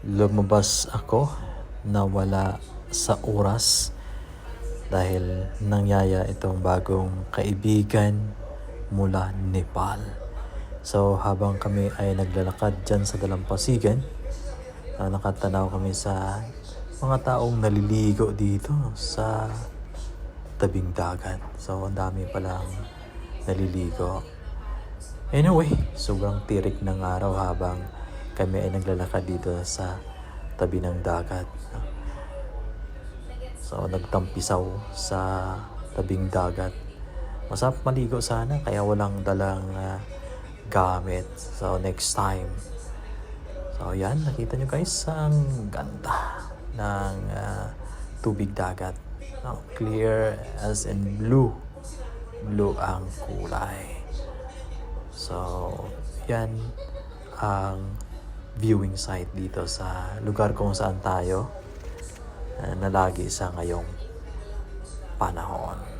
lumabas ako na wala sa oras dahil nangyaya itong bagong kaibigan mula Nepal. So habang kami ay naglalakad dyan sa dalampasigan, ah, nakatanaw kami sa mga taong naliligo dito sa tabing dagat. So ang dami palang naliligo. Anyway, sobrang tirik ng araw habang kami ay naglalakad dito sa tabi ng dagat. So, nagtampisaw sa tabing dagat. Masarap maligo sana, kaya walang dalang ah, gamit. So, next time. So, yan. Nakita nyo guys, ang ganda ng ah, tubig dagat. No, clear as in blue. Blue ang kulay. So, yan ang viewing site dito sa lugar kung saan tayo uh, na lagi sa ngayong panahon.